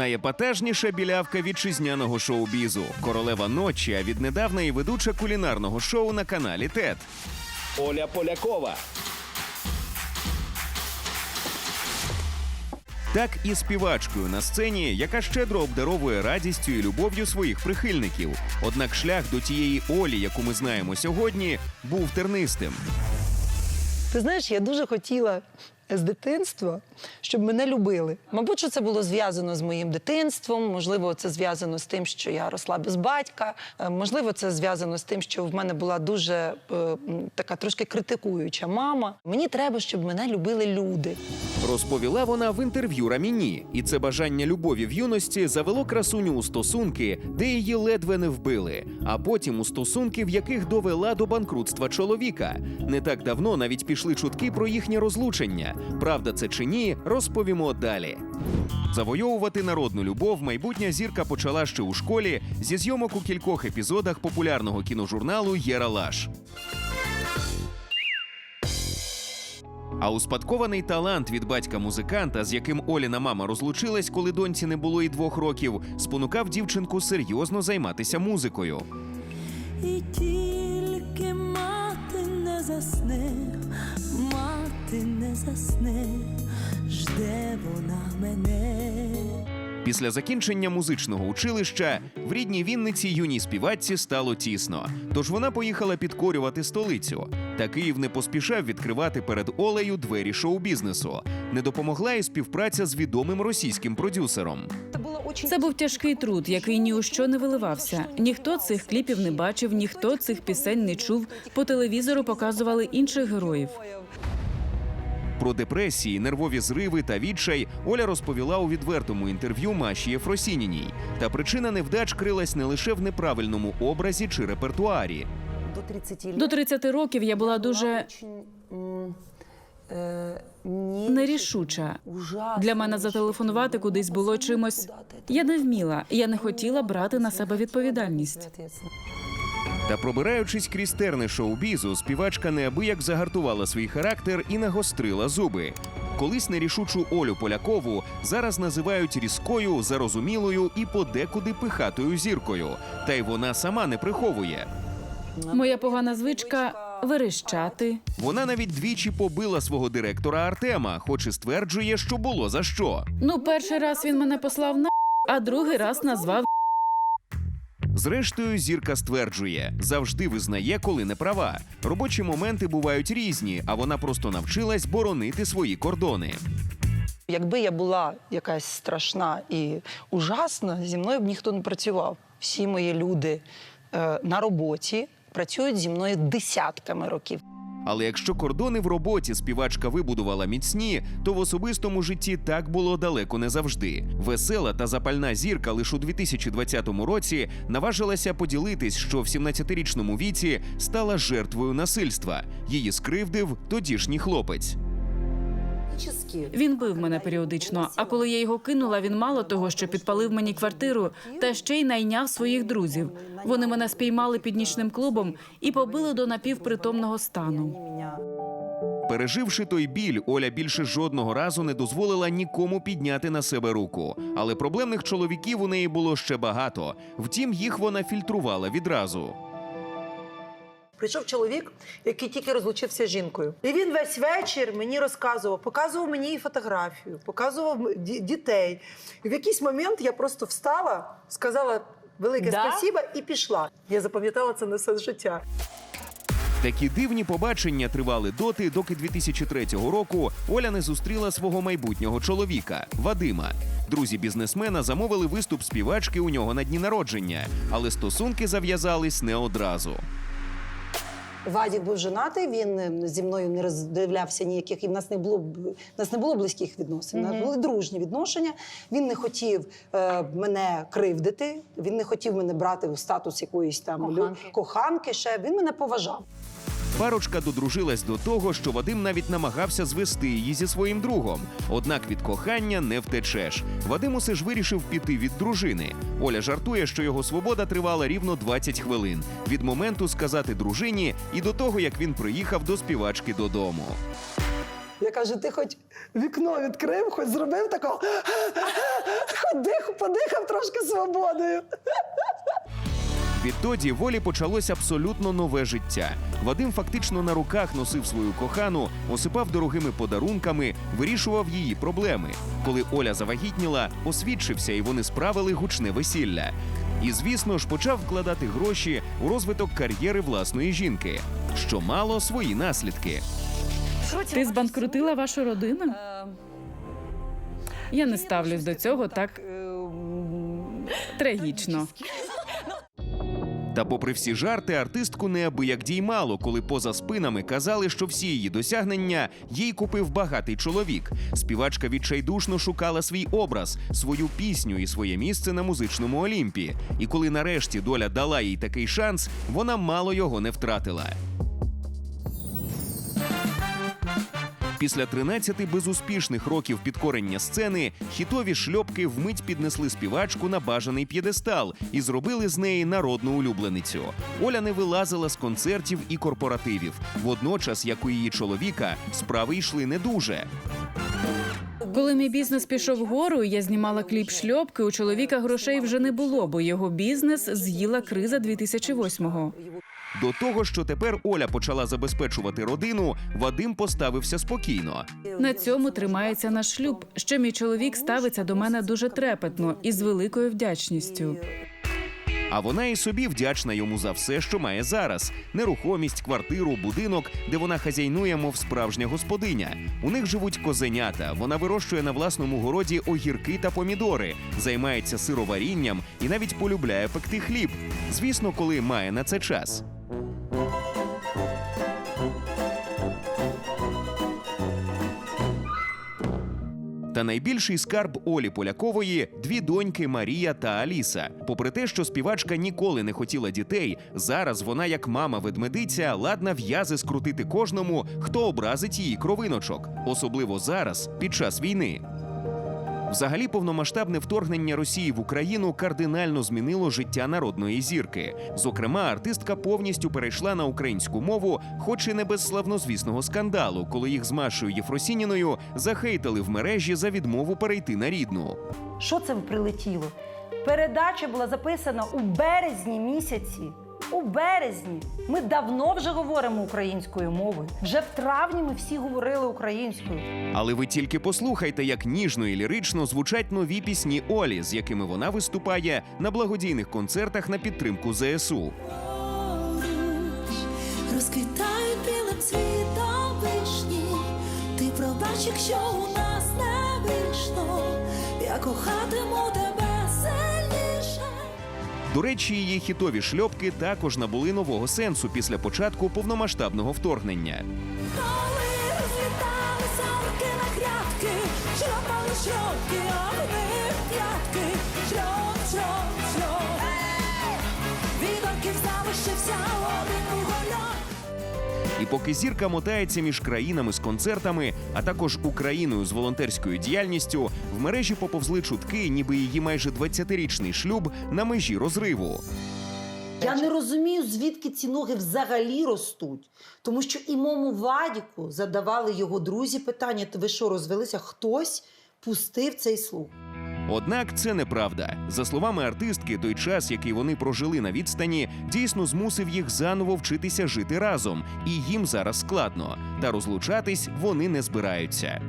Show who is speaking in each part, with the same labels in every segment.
Speaker 1: Найепатажніша білявка вітчизняного шоу-бізу, королева ночі, а віднедавна і ведуча кулінарного шоу на каналі ТЕТ.
Speaker 2: Оля Полякова.
Speaker 1: Так і співачкою на сцені, яка щедро обдаровує радістю і любов'ю своїх прихильників. Однак шлях до тієї Олі, яку ми знаємо сьогодні, був тернистим.
Speaker 3: Ти знаєш, я дуже хотіла з дитинства, щоб мене любили. Мабуть, що це було зв'язано з моїм дитинством. Можливо, це зв'язано з тим, що я росла без батька. Е, Можливо, це зв'язано з тим, що в мене була дуже е, така трошки критикуюча мама. Мені треба, щоб мене любили люди.
Speaker 1: Розповіла вона в інтерв'ю Раміні, і це бажання любові в юності завело красуню у стосунки, де її ледве не вбили, а потім у стосунки, в яких довела до банкрутства чоловіка. Не так давно навіть пішли чутки про їхнє розлучення. Правда, це чи ні, розповімо далі. Завойовувати народну любов майбутня зірка почала ще у школі зі зйомок у кількох епізодах популярного кіножурналу Єралаш. А успадкований талант від батька-музиканта, з яким Оліна мама розлучилась, коли доньці не було й двох років, спонукав дівчинку серйозно займатися музикою.
Speaker 4: І тільки мати не засне, мати не засне, жде вона мене.
Speaker 1: Після закінчення музичного училища в рідній Вінниці юній співачці стало тісно. Тож вона поїхала підкорювати столицю. Та Київ не поспішав відкривати перед Олею двері шоу-бізнесу. Не допомогла і співпраця з відомим російським продюсером.
Speaker 5: Це був тяжкий труд, який ні у що не виливався. Ніхто цих кліпів не бачив, ніхто цих пісень не чув. По телевізору показували інших героїв.
Speaker 1: Про депресії, нервові зриви та відчай Оля розповіла у відвертому інтерв'ю Маші Єфросініній. Та причина невдач крилась не лише в неправильному образі чи репертуарі.
Speaker 3: До 30
Speaker 5: До 30 років я була дуже нерішуча. Для мене зателефонувати кудись було чимось. Я не вміла, я не хотіла брати на себе відповідальність.
Speaker 1: Та пробираючись крізь терни шоу-бізу, співачка неабияк загартувала свій характер і нагострила зуби. Колись нерішучу Олю Полякову зараз називають різкою, зарозумілою і подекуди пихатою зіркою. Та й вона сама не приховує.
Speaker 5: Моя погана звичка верещати.
Speaker 1: Вона навіть двічі побила свого директора Артема, хоч і стверджує, що було за що.
Speaker 5: Ну, перший раз він мене послав на, а другий раз назвав
Speaker 1: Зрештою, зірка стверджує, завжди визнає, коли не права. Робочі моменти бувають різні, а вона просто навчилась боронити свої кордони.
Speaker 3: Якби я була якась страшна і ужасна, зі мною б ніхто не працював. Всі мої люди е, на роботі працюють зі мною десятками років.
Speaker 1: Але якщо кордони в роботі співачка вибудувала міцні, то в особистому житті так було далеко не завжди. Весела та запальна зірка лише у 2020 році наважилася поділитись, що в 17-річному віці стала жертвою насильства. Її скривдив тодішній хлопець.
Speaker 5: Він бив мене періодично. А коли я його кинула, він мало того, що підпалив мені квартиру, та ще й найняв своїх друзів. Вони мене спіймали під нічним клубом і побили до напівпритомного стану.
Speaker 1: Переживши той біль, Оля більше жодного разу не дозволила нікому підняти на себе руку. Але проблемних чоловіків у неї було ще багато. Втім, їх вона фільтрувала відразу.
Speaker 6: Прийшов чоловік, який тільки розлучився з жінкою. І він весь вечір мені розказував, показував мені її фотографію, показував дітей. І в якийсь момент я просто встала, сказала велике
Speaker 3: Да?
Speaker 6: спасіба і пішла. Я запам'ятала це на все життя.
Speaker 1: Такі дивні побачення тривали доти, доки 2003 року Оля не зустріла свого майбутнього чоловіка Вадима. Друзі бізнесмена замовили виступ співачки у нього на дні народження, але стосунки зав'язались не одразу.
Speaker 7: Вадік був женатий, він е, зі мною не роздивлявся ніяких, і в нас не було в нас не було близьких відносин. У нас були дружні відношення. Він не хотів е, мене кривдити, він не хотів мене брати у статус якоїсь там
Speaker 3: Коханки.
Speaker 7: коханки. Ще він мене поважав.
Speaker 1: Парочка додружилась до того, що Вадим навіть намагався звести її зі своїм другом. Однак від кохання не втечеш. Вадим усе ж вирішив піти від дружини. Оля жартує, що його свобода тривала рівно 20 хвилин від моменту сказати дружині і до того, як він приїхав до співачки додому.
Speaker 7: Я кажу, ти хоч вікно відкрив, хоч зробив такого, хоч дих, подихав трошки свободою.
Speaker 1: Відтоді волі почалось абсолютно нове життя. Вадим фактично на руках носив свою кохану, осипав дорогими подарунками, вирішував її проблеми. Коли Оля завагітніла, освідчився, і вони справили гучне весілля. І, звісно ж, почав вкладати гроші у розвиток кар'єри власної жінки, що мало свої наслідки.
Speaker 5: Ти збанкрутила вашу родину?
Speaker 3: Е,
Speaker 5: Я не ставлюсь до цього так
Speaker 3: ем,
Speaker 5: трагічно.
Speaker 1: Та, попри всі жарти, артистку неабияк діймало, коли поза спинами казали, що всі її досягнення їй купив багатий чоловік. Співачка відчайдушно шукала свій образ, свою пісню і своє місце на музичному олімпі. І коли нарешті доля дала їй такий шанс, вона мало його не втратила. Після 13 безуспішних років підкорення сцени хітові шльопки вмить піднесли співачку на бажаний п'єдестал і зробили з неї народну улюбленицю. Оля не вилазила з концертів і корпоративів. Водночас, як у її чоловіка, справи йшли не дуже.
Speaker 5: Коли мій бізнес пішов вгору, я знімала кліп шльопки. У чоловіка грошей вже не було, бо його бізнес з'їла криза 2008-го.
Speaker 1: До того, що тепер Оля почала забезпечувати родину, Вадим поставився спокійно.
Speaker 5: На цьому тримається наш шлюб. Що мій чоловік ставиться до мене дуже трепетно і з великою вдячністю.
Speaker 1: А вона і собі вдячна йому за все, що має зараз: нерухомість, квартиру, будинок, де вона хазяйнує, мов справжня господиня. У них живуть козенята. Вона вирощує на власному городі огірки та помідори, займається сироварінням і навіть полюбляє пекти хліб. Звісно, коли має на це час. Та найбільший скарб Олі Полякової дві доньки Марія та Аліса. Попри те, що співачка ніколи не хотіла дітей, зараз вона, як мама ведмедиця, ладна в'язи скрутити кожному, хто образить її кровиночок, особливо зараз, під час війни. Взагалі, повномасштабне вторгнення Росії в Україну кардинально змінило життя народної зірки. Зокрема, артистка повністю перейшла на українську мову, хоч і не без славнозвісного скандалу, коли їх з Машою Єфросініною захейтили в мережі за відмову перейти на рідну.
Speaker 8: Що це прилетіло? Передача була записана у березні місяці. У березні ми давно вже говоримо українською мовою. Вже в травні ми всі говорили українською.
Speaker 1: Але ви тільки послухайте, як ніжно і лірично звучать нові пісні Олі, з якими вона виступає на благодійних концертах на підтримку ЗСУ.
Speaker 4: Поруч розквітають білим цвітом вишні. Ти пробач, якщо у нас не вийшло, я кохатиму тебе.
Speaker 1: До речі, її хітові шльопки також набули нового сенсу після початку повномасштабного вторгнення.
Speaker 4: Коли розліталися руки на
Speaker 1: І поки зірка мотається між країнами з концертами, а також Україною з волонтерською діяльністю, в мережі поповзли чутки, ніби її майже 20-річний шлюб на межі розриву.
Speaker 7: Я не розумію, звідки ці ноги взагалі ростуть. Тому що і моєму Вадіку задавали його друзі питання: ви що, розвелися? Хтось пустив цей слух.
Speaker 1: Однак це неправда. За словами артистки, той час, який вони прожили на відстані, дійсно змусив їх заново вчитися жити разом, і їм зараз складно. Та розлучатись вони не збираються.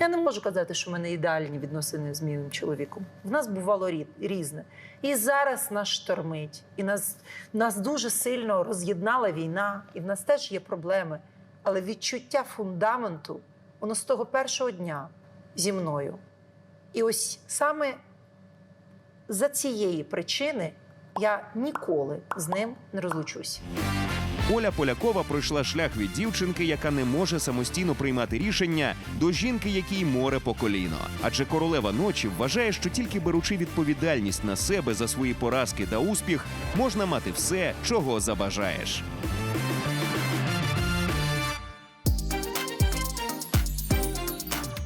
Speaker 6: Я не можу казати, що в мене ідеальні відносини з моїм чоловіком. В нас бувало рі- різне. І зараз нас штормить. І нас, нас дуже сильно роз'єднала війна, і в нас теж є проблеми. Але відчуття фундаменту, воно з того першого дня зі мною. І ось саме за цієї причини я ніколи з ним не розлучусь.
Speaker 1: Оля Полякова пройшла шлях від дівчинки, яка не може самостійно приймати рішення, до жінки, якій море по коліно. Адже королева ночі вважає, що тільки беручи відповідальність на себе за свої поразки та успіх, можна мати все, чого забажаєш.